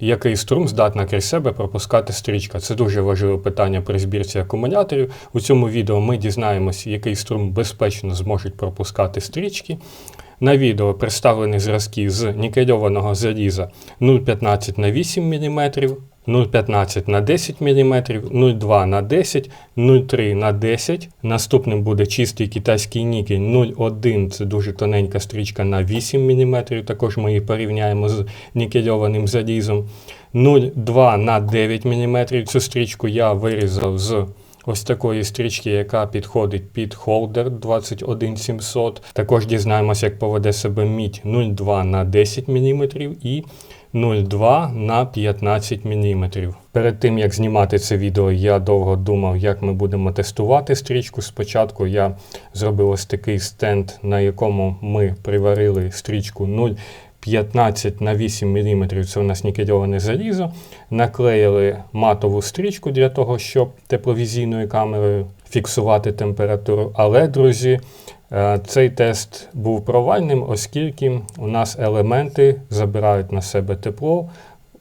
Який струм здатна крізь себе пропускати стрічка? Це дуже важливе питання при збірці акумуляторів. У цьому відео ми дізнаємося, який струм безпечно зможуть пропускати стрічки. На відео представлені зразки з нікельованого заліза 0,15 на 8 мм, 0,15 на 10 мм, 0,2 на 10, 0,3 на 10. Наступним буде чистий китайський нікель 0,1 це дуже тоненька стрічка на 8 мм. Також ми її порівняємо з нікельованим залізом. 0,2 на 9 мм. Цю стрічку я вирізав з ось такої стрічки, яка підходить під холдер 21700. Також дізнаємося, як поведе себе мідь 0,2 на 10 мм і 0,2 на 15 мм. Перед тим як знімати це відео, я довго думав, як ми будемо тестувати стрічку. Спочатку я зробив ось такий стенд, на якому ми приварили стрічку 0,15 на 8 мм. Це у нас нікельоване залізо. Наклеїли матову стрічку для того, щоб тепловізійною камерою фіксувати температуру. Але, друзі, Е, цей тест був провальним, оскільки у нас елементи забирають на себе тепло,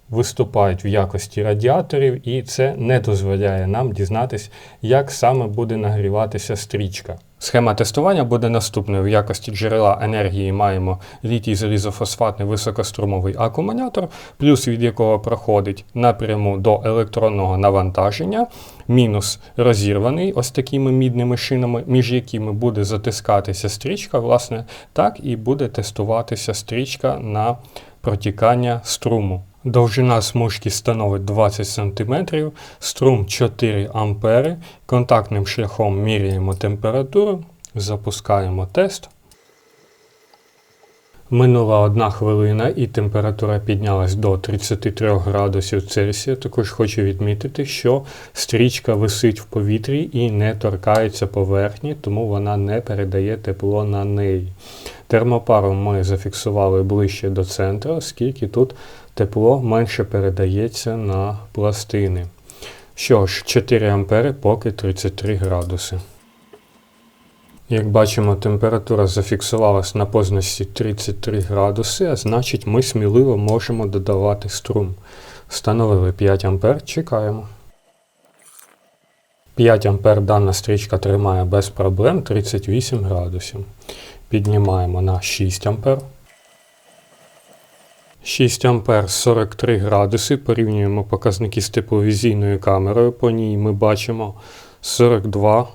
виступають в якості радіаторів, і це не дозволяє нам дізнатися, як саме буде нагріватися стрічка. Схема тестування буде наступною. В якості джерела енергії маємо літій залізофосфатний високострумовий акумулятор, плюс від якого проходить напряму до електронного навантаження, мінус розірваний ось такими мідними шинами, між якими буде затискатися стрічка, власне, так і буде тестуватися стрічка на протікання струму. Довжина смужки становить 20 см, струм 4 А. Контактним шляхом міряємо температуру, запускаємо тест. Минула одна хвилина і температура піднялась до 33 градусів Цельсія. Також хочу відмітити, що стрічка висить в повітрі і не торкається поверхні, тому вона не передає тепло на неї. Термопару ми зафіксували ближче до центру, оскільки тут тепло менше передається на пластини. Що ж, 4 ампери поки 33 градуси. Як бачимо, температура зафіксувалась на позначці 33 градуси, а значить ми сміливо можемо додавати струм. Встановили 5 ампер, чекаємо. 5 ампер дана стрічка тримає без проблем 38 градусів. Піднімаємо на 6 ампер. 6 ампер 43 градуси. Порівнюємо показники з тепловізійною камерою. По ній ми бачимо 42,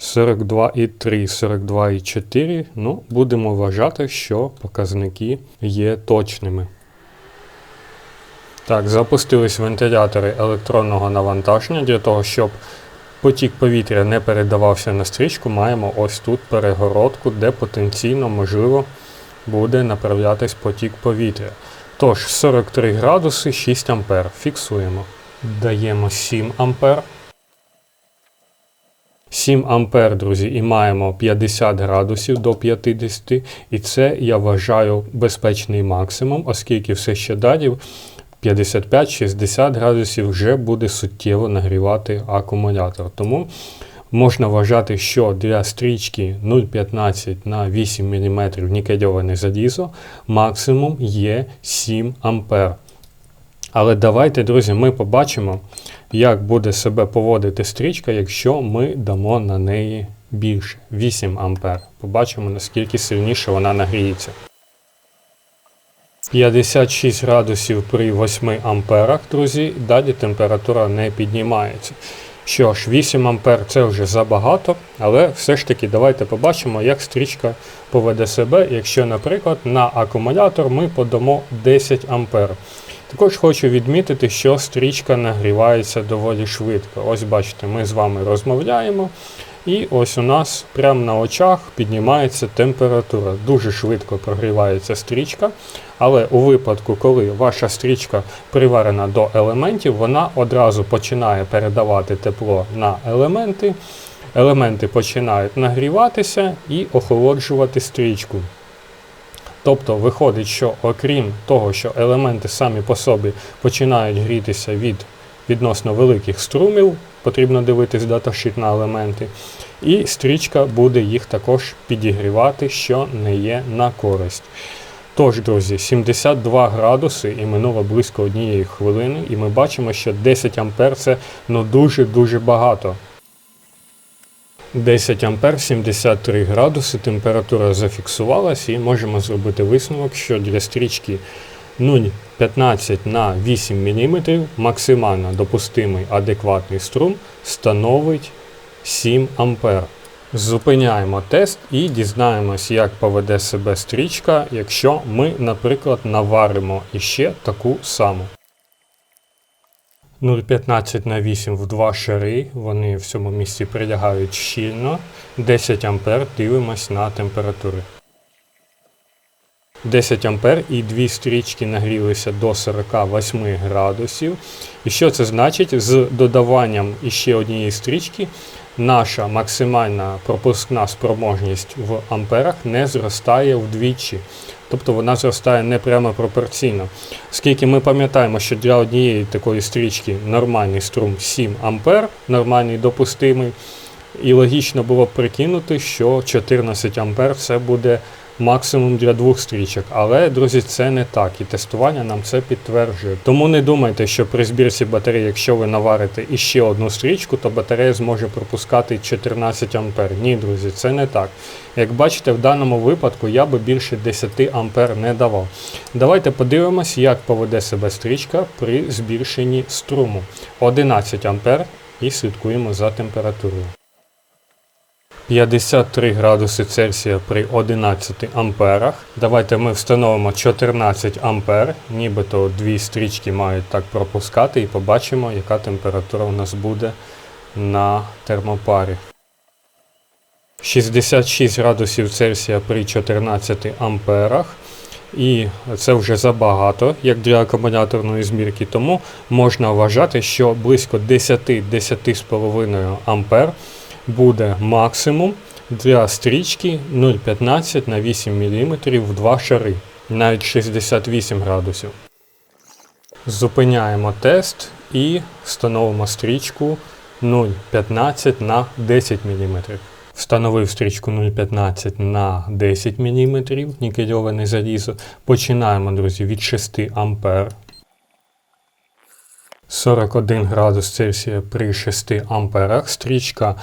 42,3, 42,4. Ну, будемо вважати, що показники є точними. Так, запустились вентилятори електронного навантаження для того, щоб потік повітря не передавався на стрічку, маємо ось тут перегородку, де потенційно можливо буде направлятись потік повітря. Тож 43 градуси 6 ампер. Фіксуємо. Даємо 7 ампер. 7 ампер, друзі, і маємо 50 градусів до 50, і це я вважаю безпечний максимум, оскільки все ще далі 55-60 градусів вже буде суттєво нагрівати акумулятор. Тому можна вважати, що для стрічки 0,15 на 8 мм нікельоване залізо максимум є 7 А. Але давайте, друзі, ми побачимо, як буде себе поводити стрічка, якщо ми дамо на неї більше 8 А. Побачимо, наскільки сильніше вона нагріється. 56 градусів при 8 амперах, друзі, далі температура не піднімається. Що ж, 8 ампер це вже забагато, але все ж таки давайте побачимо, як стрічка поведе себе, якщо, наприклад, на акумулятор ми подамо 10 ампер. Також хочу відмітити, що стрічка нагрівається доволі швидко. Ось бачите, ми з вами розмовляємо. І ось у нас прямо на очах піднімається температура. Дуже швидко прогрівається стрічка. Але у випадку, коли ваша стрічка приварена до елементів, вона одразу починає передавати тепло на елементи. Елементи починають нагріватися і охолоджувати стрічку. Тобто виходить, що окрім того, що елементи самі по собі починають грітися від відносно великих струмів, потрібно дивитись даташит на елементи, і стрічка буде їх також підігрівати, що не є на користь. Тож, друзі, 72 градуси і минуло близько однієї хвилини, і ми бачимо, що 10 ампер це ну дуже-дуже багато. 10 ампер, 73 градуси, температура зафіксувалась і можемо зробити висновок, що для стрічки 0,15 на 8 мм максимально допустимий адекватний струм становить 7 ампер. Зупиняємо тест і дізнаємось, як поведе себе стрічка, якщо ми, наприклад, наваримо іще таку саму. 0,15 на 8 в два шари, вони в цьому місці прилягають щільно. 10 ампер дивимось на температури. 10 ампер і дві стрічки нагрілися до 48 градусів. І що це значить? З додаванням іще однієї стрічки наша максимальна пропускна спроможність в амперах не зростає вдвічі. Тобто вона зростає не прямо пропорційно. Оскільки ми пам'ятаємо, що для однієї такої стрічки нормальний струм 7 ампер, нормальний допустимий, і логічно було б прикинути, що 14 ампер це буде максимум для двох стрічок. Але, друзі, це не так, і тестування нам це підтверджує. Тому не думайте, що при збірці батареї, якщо ви наварите іще одну стрічку, то батарея зможе пропускати 14 ампер. Ні, друзі, це не так. Як бачите, в даному випадку я би більше 10 ампер не давав. Давайте подивимось, як поведе себе стрічка при збільшенні струму. 11 ампер і слідкуємо за температурою. 53 градуси Цельсія при 11 амперах. Давайте ми встановимо 14 ампер, нібито дві стрічки мають так пропускати і побачимо, яка температура у нас буде на термопарі. 66 градусів Цельсія при 14 амперах. І це вже забагато, як для акумуляторної змірки, тому можна вважати, що близько 10-10,5 ампер буде максимум для стрічки 0,15 на 8 мм в два шари, навіть 68 градусів. Зупиняємо тест і встановимо стрічку 0,15 на 10 мм. Встановив стрічку 0,15 на 10 мм нікельоване залізо. Починаємо, друзі, від 6 А. 41 градус Цельсія при 6 амперах. Стрічка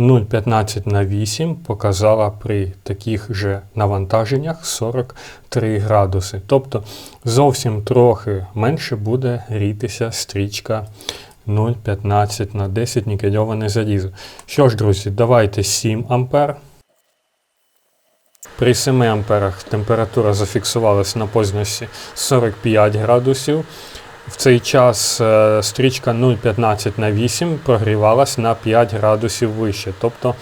0,15 на 8 показала при таких же навантаженнях 43 градуси. Тобто зовсім трохи менше буде грітися стрічка 0,15 на 10 нікельоване залізо. Що ж, друзі, давайте 7 ампер. При 7 амперах температура зафіксувалася на позначці 45 градусів. В цей час е, стрічка 0,15 на 8 прогрівалась на 5 градусів вище. Тобто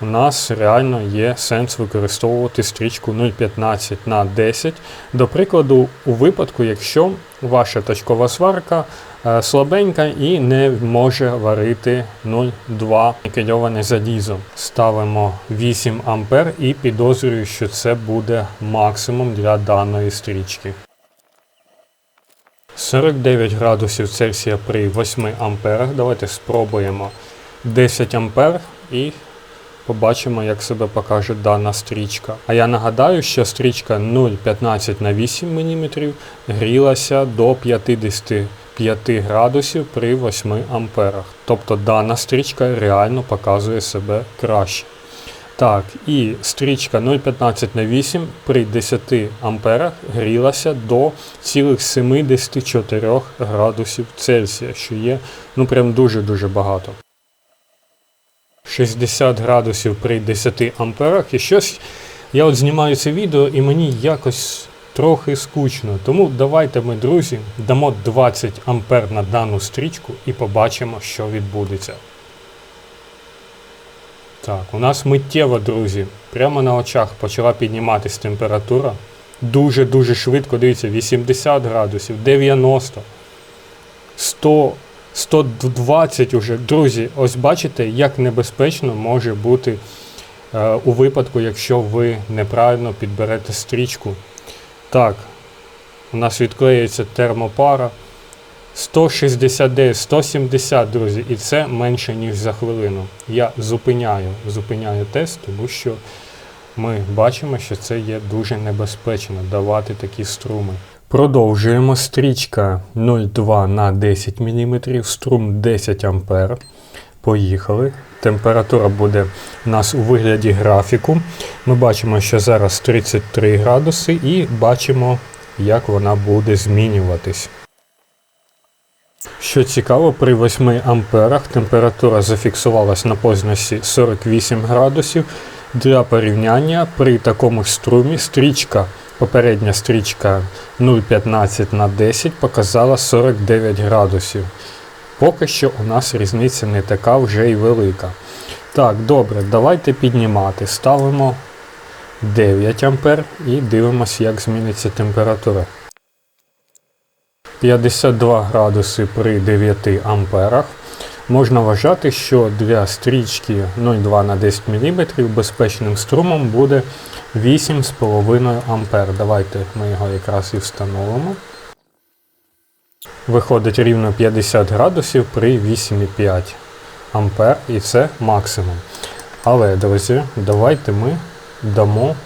у нас реально є сенс використовувати стрічку 0,15 на 10. До прикладу, у випадку, якщо ваша точкова сварка е, слабенька і не може варити 0,2 нікельоване залізо. Ставимо 8 А і підозрюю, що це буде максимум для даної стрічки. 49 градусів Цельсія при 8 амперах. Давайте спробуємо 10 ампер і побачимо, як себе покаже дана стрічка. А я нагадаю, що стрічка 0,15 на 8 мм грілася до 55 градусів при 8 амперах. Тобто дана стрічка реально показує себе краще. Так, і стрічка 0,15 на 8 при 10 амперах грілася до цілих 74 градусів Цельсія, що є ну прям дуже-дуже багато. 60 градусів при 10 амперах. І щось я от знімаю це відео і мені якось трохи скучно. Тому давайте ми, друзі, дамо 20 ампер на дану стрічку і побачимо, що відбудеться. Так, у нас миттєво, друзі, прямо на очах почала підніматися температура. Дуже-дуже швидко, дивіться, 80 градусів, 90, 100, 120 уже. Друзі, ось бачите, як небезпечно може бути е, у випадку, якщо ви неправильно підберете стрічку. Так, у нас відклеюється термопара. 169, 170, друзі, і це менше, ніж за хвилину. Я зупиняю зупиняю тест, тому що ми бачимо, що це є дуже небезпечно давати такі струми. Продовжуємо стрічка 0,2 на 10 мм, струм 10 А. Поїхали. Температура буде у нас у вигляді графіку. Ми бачимо, що зараз 33 градуси, і бачимо, як вона буде змінюватись. Що цікаво, при 8 амперах температура зафіксувалась на позначці 48 градусів. Для порівняння при такому струмі стрічка, попередня стрічка 0,15 на 10 показала 49 градусів. Поки що у нас різниця не така вже й велика. Так, добре, давайте піднімати. Ставимо 9 ампер і дивимося, як зміниться температура. 52 градуси при 9 амперах. Можна вважати, що для стрічки 0,2 на 10 мм безпечним струмом буде 8,5 А. Давайте ми його якраз і встановимо. Виходить рівно 50 градусів при 8,5 А і це максимум. Але, друзі, давайте ми дамо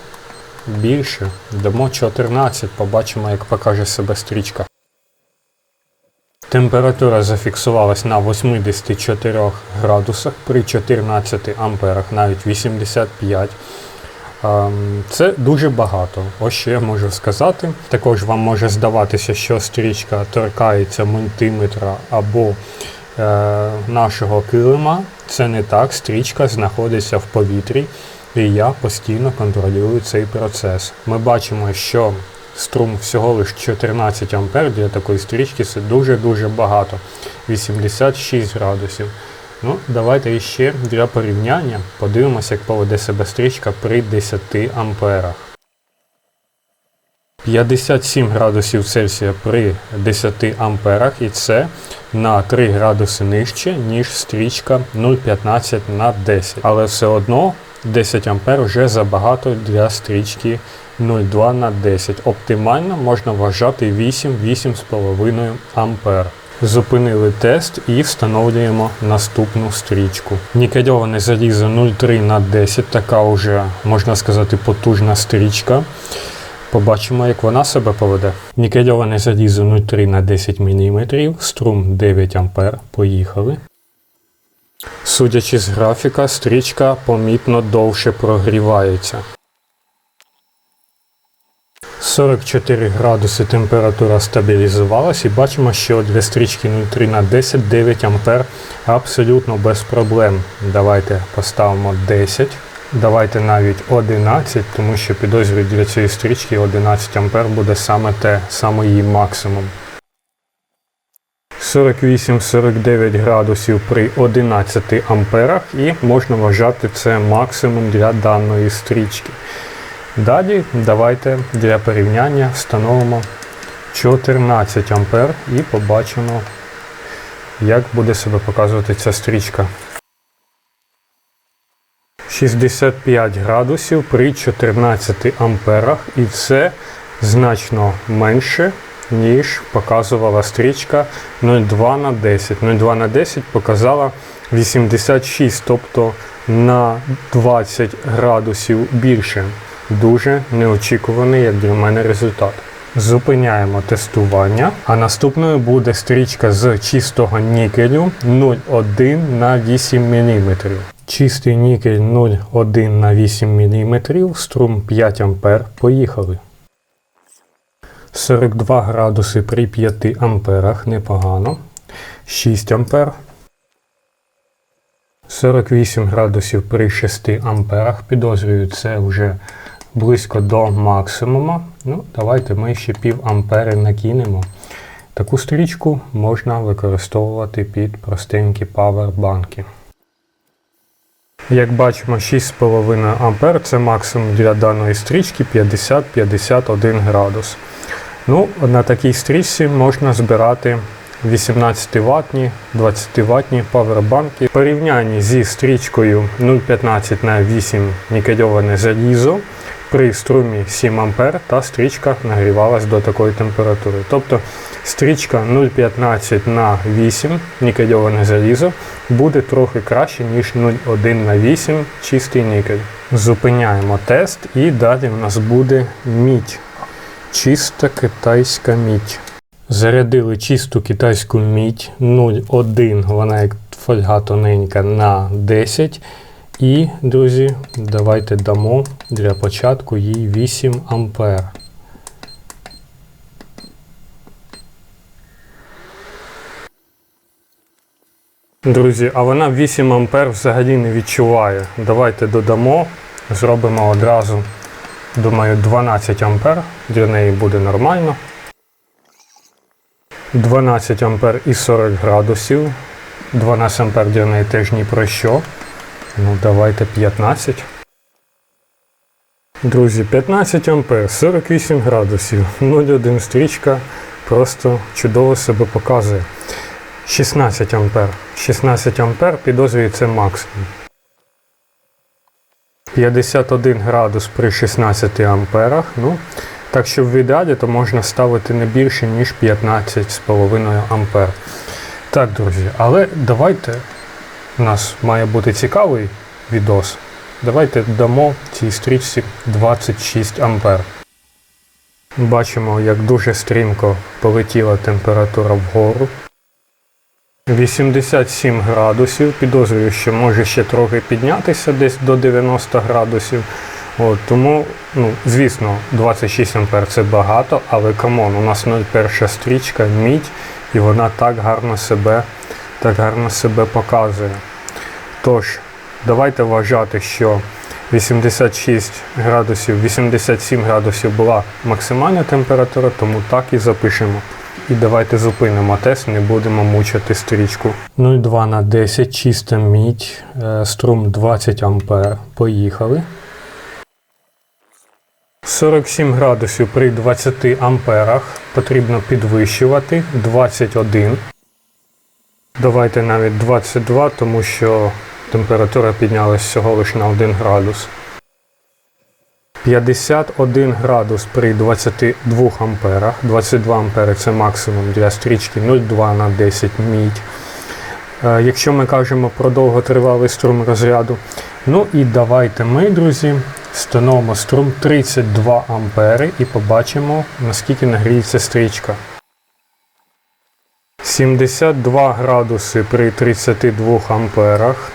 більше, дамо 14, побачимо, як покаже себе стрічка. Температура зафіксувалась на 84 градусах при 14 амперах, навіть 85. Ем, це дуже багато. Ось що я можу сказати. Також вам може здаватися, що стрічка торкається мультиметра або е, нашого килима. Це не так. Стрічка знаходиться в повітрі, і я постійно контролюю цей процес. Ми бачимо, що струм всього лише 14 А для такої стрічки це дуже-дуже багато. 86 градусів. Ну, Давайте ще для порівняння подивимося, як поведе себе стрічка при 10 амперах. 57 градусів Цельсія при 10 амперах і це на 3 градуси нижче, ніж стрічка 0,15 на 10. Але все одно 10 ампер вже забагато для стрічки 0,2 на 10. Оптимально можна вважати 8-8,5 ампер. Зупинили тест і встановлюємо наступну стрічку. Нікельоване залізо 0,3 на 10, така вже, можна сказати, потужна стрічка. Побачимо, як вона себе поведе. Нікельоване залізо 0,3 на 10 мм, струм 9 А. Поїхали. Судячи з графіка, стрічка помітно довше прогрівається. 44 градуси температура стабілізувалась і бачимо, що для стрічки 03 на 10 9 А абсолютно без проблем. Давайте поставимо 10. Давайте навіть 11, тому що підозрюю для цієї стрічки 11 А буде саме те, саме її максимум. 48-49 градусів при 11 амперах і можна вважати це максимум для даної стрічки. Далі давайте для порівняння встановимо 14 А і побачимо, як буде себе показувати ця стрічка. 65 градусів при 14 амперах і це значно менше, ніж показувала стрічка 0,2 на 10. 0,2 на 10 показала 86, тобто на 20 градусів більше. Дуже неочікуваний, як для мене, результат. Зупиняємо тестування, а наступною буде стрічка з чистого нікелю 0,1 на 8 мм. Чистий нікель 0,1 на 8 мм, струм 5 А. Поїхали. 42 градуси при 5 амперах, непогано. 6 А. 48 градусів при 6 амперах. Підозрюю, це вже близько до максимуму. Ну, Давайте ми ще пів ампери накинемо. Таку стрічку можна використовувати під простенькі павербанки. Як бачимо, 6,5 А це максимум для даної стрічки 50-51 градус. Ну, На такій стрічці можна збирати 18 ватні 20 ватні павербанки. В порівнянні зі стрічкою 0,15 на 8 нікельоване залізо при струмі 7 А та стрічка нагрівалась до такої температури. Тобто Стрічка 0,15 на 8 нікельоване залізо буде трохи краще, ніж 0,1 на 8 чистий нікель. Зупиняємо тест і далі у нас буде мідь. Чиста китайська мідь. Зарядили чисту китайську мідь 0,1, вона як фольга тоненька на 10. І, друзі, давайте дамо для початку їй 8 ампер. Друзі, а вона 8 ампер взагалі не відчуває. Давайте додамо, зробимо одразу, думаю, 12 ампер. Для неї буде нормально. 12 ампер і 40 градусів. 12 ампер для неї теж ні про що. Ну, давайте 15. Друзі, 15 ампер, 48 градусів, 0,1 стрічка просто чудово себе показує. 16 ампер. 16 ампер підозрюю це максимум. 51 градус при 16 амперах. Ну, так що в ідеалі то можна ставити не більше, ніж 15,5 ампер. Так, друзі, але давайте, у нас має бути цікавий відос. Давайте дамо цій стрічці 26 ампер. Бачимо, як дуже стрімко полетіла температура вгору. 87 градусів. Підозрюю, що може ще трохи піднятися десь до 90 градусів. От, тому, ну, звісно, 26 ампер це багато, але камон, у нас 01 стрічка, мідь, і вона так гарно себе, так гарно себе показує. Тож, давайте вважати, що 86 градусів, 87 градусів була максимальна температура, тому так і запишемо. І давайте зупинимо тест, не будемо мучити стрічку. 0,2 на 10, чиста мідь, е, струм 20 ампер. Поїхали. 47 градусів при 20 амперах потрібно підвищувати 21. Давайте навіть 22, тому що температура піднялась всього лише на 1 градус. 51 градус при 22 амперах. 22 ампери це максимум для стрічки 0,2 на 10 мідь. Е, Якщо ми кажемо про довготривалий струм розряду. Ну і давайте ми, друзі, встановимо струм 32 ампери і побачимо, наскільки нагріється стрічка. 72 градуси при 32 амперах.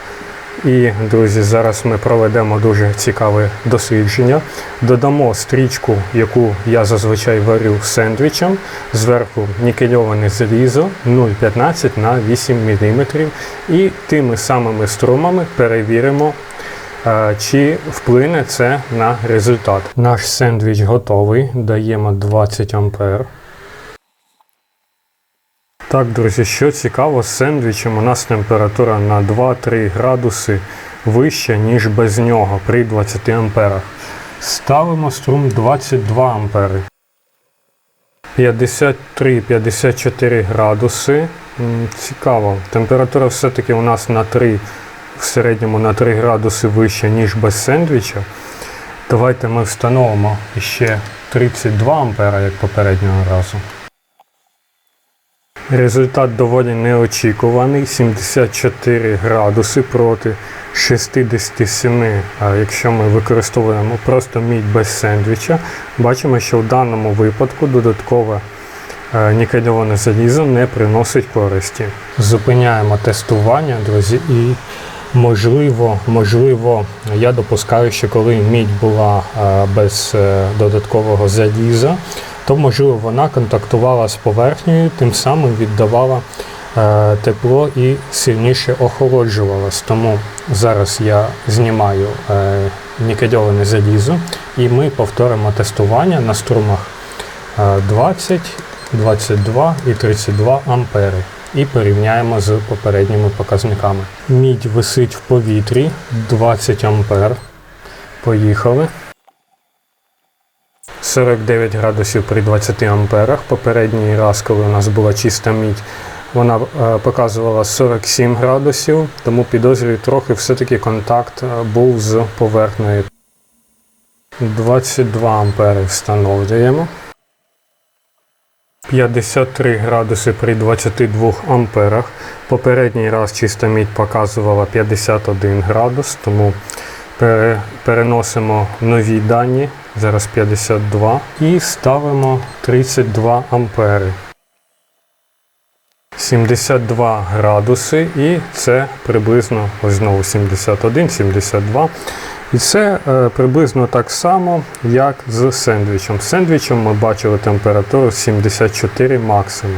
І, друзі, зараз ми проведемо дуже цікаве дослідження. Додамо стрічку, яку я зазвичай варю сендвічем. Зверху нікельоване залізо 0,15 на 8 мм. І тими самими струмами перевіримо, е, чи вплине це на результат. Наш сендвіч готовий. Даємо 20 ампер. Так, друзі, що цікаво, з сендвічем у нас температура на 2-3 градуси вища, ніж без нього при 20 амперах. Ставимо струм 22 ампери. 53-54 градуси. Цікаво. Температура все-таки у нас на 3, в середньому на 3 градуси вища, ніж без сендвіча. Давайте ми встановимо ще 32 ампера, як попереднього разу. Результат доволі неочікуваний. 74 градуси проти 67. А якщо ми використовуємо просто мідь без сендвіча, бачимо, що в даному випадку додаткове е, нікельоване залізо не приносить користі. Зупиняємо тестування, друзі, і можливо, можливо, я допускаю, що коли мідь була е, без е, додаткового заліза, то можливо вона контактувала з поверхнею, тим самим віддавала е, тепло і сильніше охолоджувалась. Тому зараз я знімаю е, нікельоване залізо і ми повторимо тестування на струмах е, 20, 22 і 32 ампери. І порівняємо з попередніми показниками. Мідь висить в повітрі 20 ампер. Поїхали. 49 градусів при 20 амперах. Попередній раз, коли у нас була чиста мідь, вона е, показувала 47 градусів, тому підозрюю, трохи все-таки контакт е, був з поверхнею. 22 ампери встановлюємо. 53 градуси при 22 амперах. Попередній раз чиста мідь показувала 51 градус, тому переносимо нові дані, зараз 52, і ставимо 32 ампери. 72 градуси, і це приблизно ось знову 71, 72. І це е, приблизно так само, як з сендвічем. З сендвічем ми бачили температуру 74 максимум.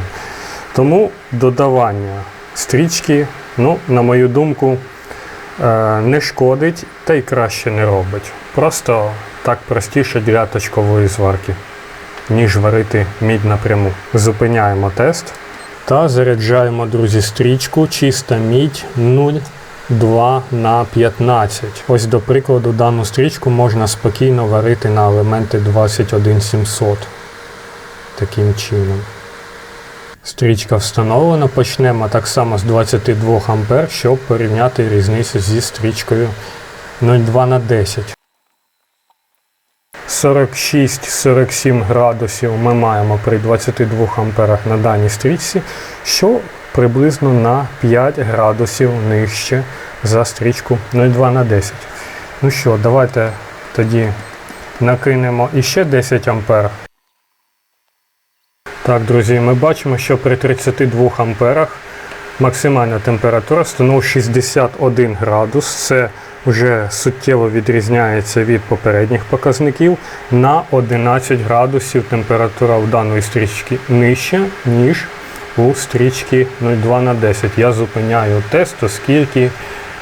Тому додавання стрічки, ну, на мою думку, е, не шкодить та й краще не робить. Просто так простіше для точкової зварки, ніж варити мідь напряму. Зупиняємо тест та заряджаємо, друзі, стрічку чиста мідь 0,2 на 15. Ось до прикладу, дану стрічку можна спокійно варити на елементи 21700. Таким чином. Стрічка встановлена. Почнемо так само з 22 А, щоб порівняти різницю зі стрічкою 0,2 на 10. 46-47 градусів ми маємо при 22 амперах на даній стрічці, що приблизно на 5 градусів нижче за стрічку 0,2 на 10. Ну що, давайте тоді накинемо іще 10 ампер. Так, друзі, ми бачимо, що при 32 амперах максимальна температура становить 61 градус. Це вже суттєво відрізняється від попередніх показників. На 11 градусів температура в даної стрічки нижча, ніж у стрічки 02 на 10. Я зупиняю тест, оскільки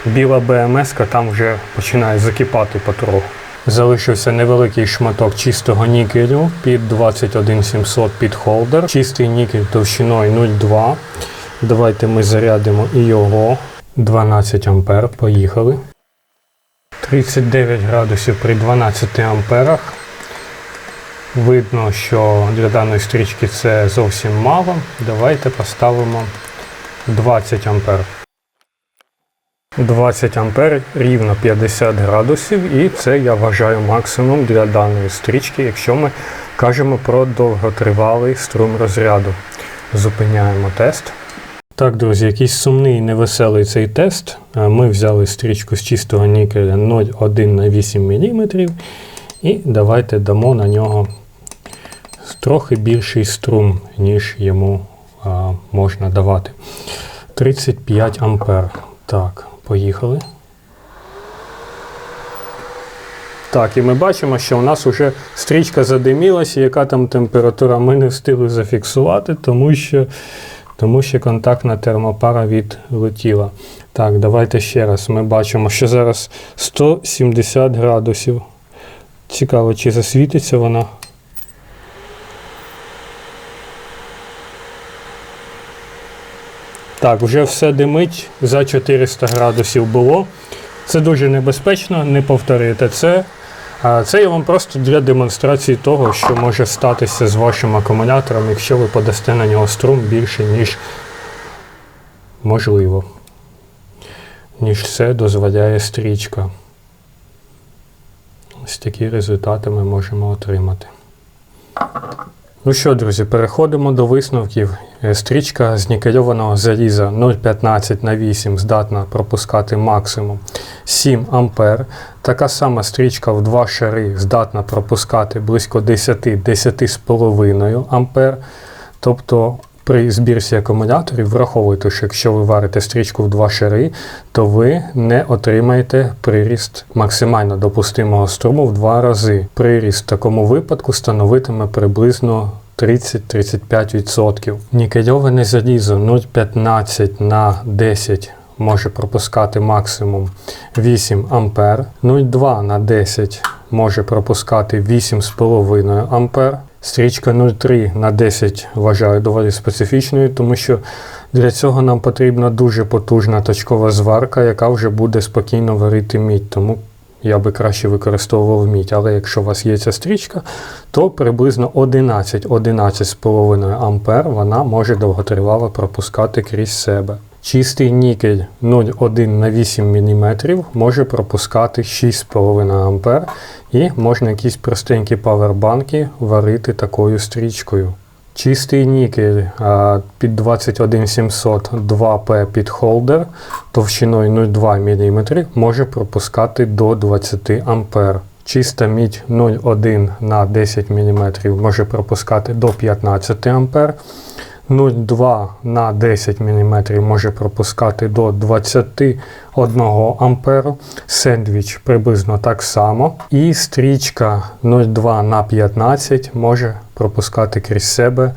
біла БМС там вже починає закипати потроху. Залишився невеликий шматок чистого нікелю під 21700 під холдер. Чистий нікель товщиною 0,2. Давайте ми зарядимо і його. 12 ампер. Поїхали. 39 градусів при 12 амперах. Видно, що для даної стрічки це зовсім мало. Давайте поставимо 20 ампер. 20 ампер рівно 50 градусів, і це я вважаю максимум для даної стрічки, якщо ми кажемо про довготривалий струм розряду. Зупиняємо тест. Так, друзі, якийсь сумний невеселий цей тест. Е, Ми взяли стрічку з чистого нікеля 0,1 на 8 мм і давайте дамо на нього трохи більший струм, ніж йому а, можна давати. 35 ампер. Так, поїхали. Так, і ми бачимо, що у нас вже стрічка задимілася, яка там температура ми не встигли зафіксувати, тому що, тому що контактна термопара відлетіла. Так, давайте ще раз. Ми бачимо, що зараз 170 градусів. Цікаво, чи засвітиться вона. Так, вже все димить за 400 градусів було. Це дуже небезпечно, не повторюйте це. Це я вам просто для демонстрації того, що може статися з вашим акумулятором, якщо ви подасте на нього струм більше, ніж можливо. Ніж це дозволяє стрічка. Ось такі результати ми можемо отримати. Ну що, друзі, переходимо до висновків. Е, Стрічка з нікельованого заліза 0,15 на 8 здатна пропускати максимум 7 ампер. Така сама стрічка в два шари здатна пропускати близько 10-10,5 ампер. Тобто при збірці акумуляторів враховуйте, що якщо ви варите стрічку в два шари, то ви не отримаєте приріст максимально допустимого струму в два рази. Приріст в такому випадку становитиме приблизно 30-35%. Нікельоване залізо 0,15 на 10 може пропускати максимум 8 ампер, 0,2 на 10 може пропускати 8,5 ампер. Стрічка 0,3 на 10 вважаю доволі специфічною, тому що для цього нам потрібна дуже потужна точкова зварка, яка вже буде спокійно варити мідь. Тому я би краще використовував мідь. Але якщо у вас є ця стрічка, то приблизно 11-11,5 ампер вона може довготривало пропускати крізь себе. Чистий нікель 0,1 на 8 мм може пропускати 6,5 А і можна якісь простенькі павербанки варити такою стрічкою. Чистий нікель під 21700 2P під холдер товщиною 0,2 мм може пропускати до 20 А. Чиста мідь 0,1 на 10 мм може пропускати до 15 А. 0,2 на 10 мм може пропускати до 21 А. Сендвіч приблизно так само. І стрічка 0,2 на 15 може пропускати крізь себе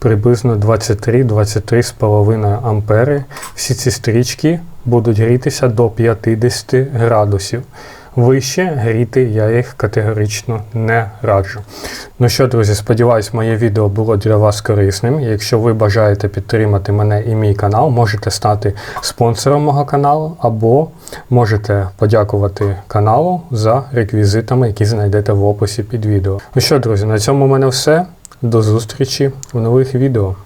приблизно 23-23,5 ампери. Всі ці стрічки будуть грітися до 50 градусів. Вище гріти я їх категорично не раджу. Ну що, друзі, сподіваюсь, моє відео було для вас корисним. Якщо ви бажаєте підтримати мене і мій канал, можете стати спонсором мого каналу, або можете подякувати каналу за реквізитами, які знайдете в описі під відео. Ну що, друзі, на цьому в мене все. До зустрічі у нових відео.